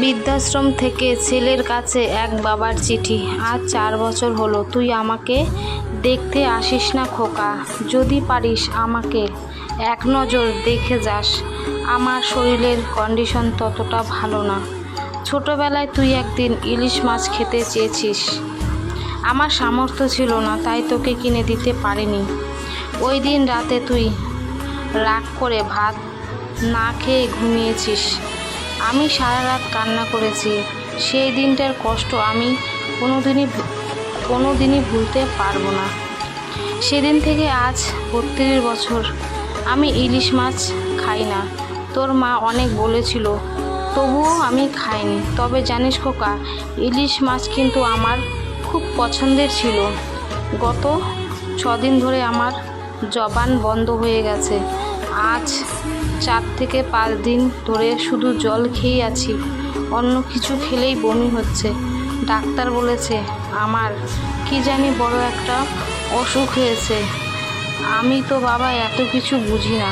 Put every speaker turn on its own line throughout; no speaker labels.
বৃদ্ধাশ্রম থেকে ছেলের কাছে এক বাবার চিঠি। আজ চার বছর হলো, তুই আমাকে দেখতে আসিস না খোকা। যদি পারিস আমাকে এক নজর দেখে যাস। আমার শরীরের কন্ডিশন ততটা ভালো না। ছোটোবেলায় তুই একদিন ইলিশ মাছ খেতে চেয়েছিস। আমার সামর্থ্য ছিল না, তাই তোকে কিনে দিতে পারিনি। ওই দিন রাতে তুই রাগ করে ভাত না খেয়ে ঘুমিয়েছিস। আমি সারা রাত কান্না করেছি। সেই দিনটার কষ্ট আমি কোনোদিনই ভু- কোনোদিনই ভুলতে পারব না। সেদিন থেকে আজ বত্রিশ বছর। আমি ইলিশ মাছ খাই না। তোর মা অনেক বলেছিল, তবুও আমি খাইনি। তবে জানিস খোকা, ইলিশ মাছ কিন্তু আমার খুব পছন্দের ছিল। গত ছদিন ধরে আমার জবান বন্ধ হয়ে গেছে। আজ চার থেকে পাঁচ দিন ধরে শুধু জল খেয়েই আছি। অন্য কিছু খেলেই বমি হচ্ছে। ডাক্তার বলেছে, আমার কি জানি বড় একটা অসুখ হয়েছে। আমি তো বাবা এত কিছু বুঝি না।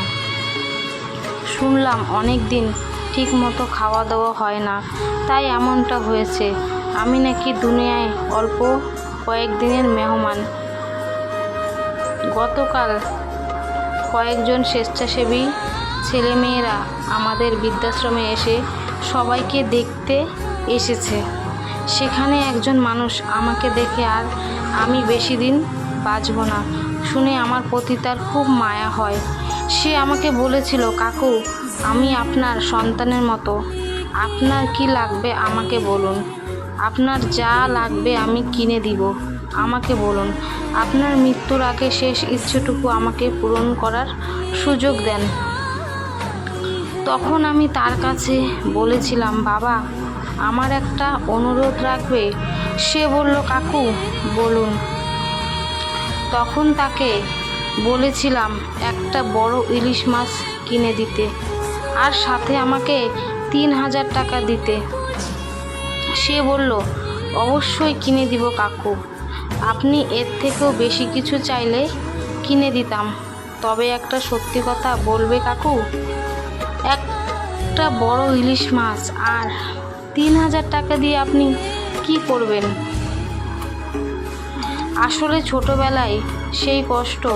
শুনলাম অনেক দিন ঠিক মতো খাওয়া দাওয়া হয় না, তাই এমনটা হয়েছে। আমি নাকি দুনিয়ায় অল্প কয়েকদিনের মেহমান। গতকাল কয়েকজন স্বেচ্ছাসেবী ছেলেমেয়েরা আমাদের বৃদ্ধাশ্রমে এসে সবাইকে দেখতে এসেছে। সেখানে একজন মানুষ আমাকে দেখে আর আমি বেশি দিন বাঁচব না। শুনে আমার প্রতি তার খুব মায়া হয়। সে আমাকে বলেছিল, কাকু, আমি আপনার সন্তানের মতো। আপনার কি লাগবে আমাকে বলুন। আপনার যা লাগবে আমি কিনে দিব। আমাকে বলুন, আপনার মৃত্যুর আগে শেষ ইচ্ছেটুকু আমাকে পূরণ করার সুযোগ দেন। তখন আমি তার কাছে বলেছিলাম, বাবা, আমার একটা অনুরোধ রাখবে। সে বলল, কাকু, বলুন। তখন তাকে বলেছিলাম, একটা বড় ইলিশ মাছ কিনে দিতে আর সাথে আমাকে তিন হাজার টাকা দিতে। সে বলল, অবশ্যই কিনে দিব কাকু। আপনি এর থেকেও বেশি কিছু চাইলে কিনে দিতাম। তবে একটা সত্যি কথা বলবে কাকু? একটা বড় ইলিশ মাছ আর তিন হাজার টাকা দিয়ে আপনি কি করবেন? আসলে ছোটবেলায় সেই কষ্ট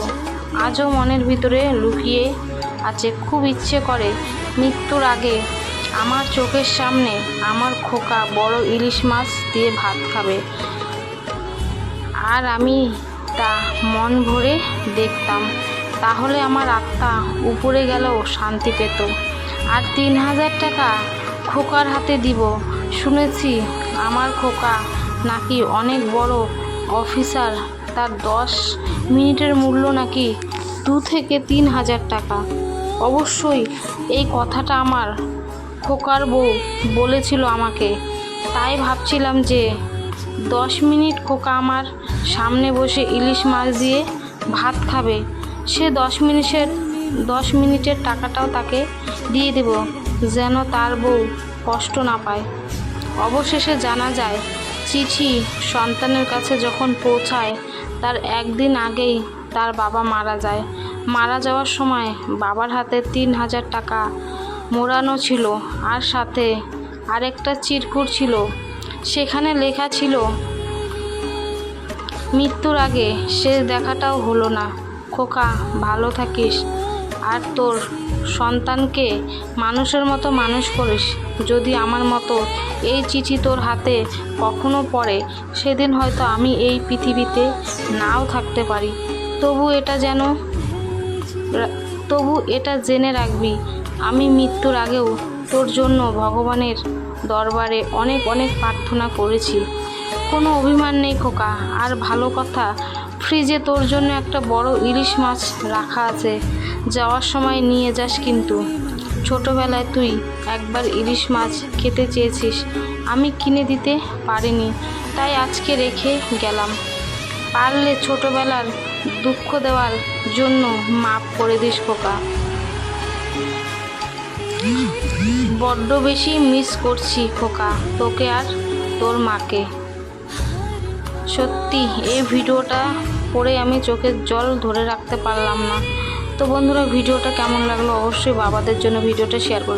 আজও মনের ভিতরে লুকিয়ে আছে। খুব ইচ্ছে করে মৃত্যুর আগে আমার চোখের সামনে আমার খোকা বড় ইলিশ মাছ দিয়ে ভাত খাবে। আর আমি তা মন ভরে দেখতাম। তাহলে আমার আত্মা উপরে গেলেও শান্তি পেত। আর তিন হাজার টাকা খোকার হাতে দিব। শুনেছি আমার খোকা নাকি অনেক বড় অফিসার। তার দশ মিনিটের মূল্য নাকি দু থেকে তিন হাজার টাকা। অবশ্যই এই কথাটা আমার খোকার বউ বলেছিল আমাকে। তাই ভাবছিলাম যে দশ মিনিট খোকা আমার সামনে বসে ইলিশ মাছ দিয়ে ভাত খাবে। সে দশ মিনিটের দশ মিনিটের টাকাটাও তাকে দিয়ে দেব, যেন তার বউ কষ্ট না পায়। অবশেষে জানা যায়, চিঠি সন্তানের কাছে যখন পৌঁছায়, তার একদিন আগেই তার বাবা মারা যায়। মারা যাওয়ার সময় বাবার হাতে তিন হাজার টাকা মোড়ানো ছিল, আর সাথে আরেকটা চিরকুট ছিল। সেখানে লেখা ছিল মৃত্যুর আগে শেষ দেখাটাও হলো না। খোকা, ভালো থাকিস। আর তোর সন্তানকে মানুষের মতো মানুষ করিস, যদি আমার মতো এই চিঠি তোর হাতে কখনো পড়ে, সেদিন হয়তো আমি এই পৃথিবীতে নাও থাকতে পারি। তবু এটা যেন তবু এটা জেনে রাখবি, আমি মৃত্যুর আগেও তোর জন্য ভগবানের দরবারে অনেক অনেক প্রার্থনা করেছি। কোনো অভিমান নেই খোকা। আর ভালো কথা, ফ্রিজে তোর জন্য একটা বড় ইলিশ মাছ রাখা আছে। যাওয়ার সময় নিয়ে যাস কিন্তু। ছোটোবেলায় তুই একবার ইলিশ মাছ খেতে চেয়েছিস। আমি কিনে দিতে পারিনি, তাই আজকে রেখে গেলাম। পারলে ছোটোবেলার দুঃখ দেওয়ার জন্য মাপ করে দিস খোকা। বড্ড বেশি মিস করছি খোকা, তোকে আর তোর মাকে। সত্যি এই ভিডিওটা পরে আমি চোখের জল ধরে রাখতে পারলাম না। তো বন্ধুরা, ভিডিওটা কেমন লাগল অবশ্যই বাবাদের জন্য ভিডিওটা শেয়ার করবে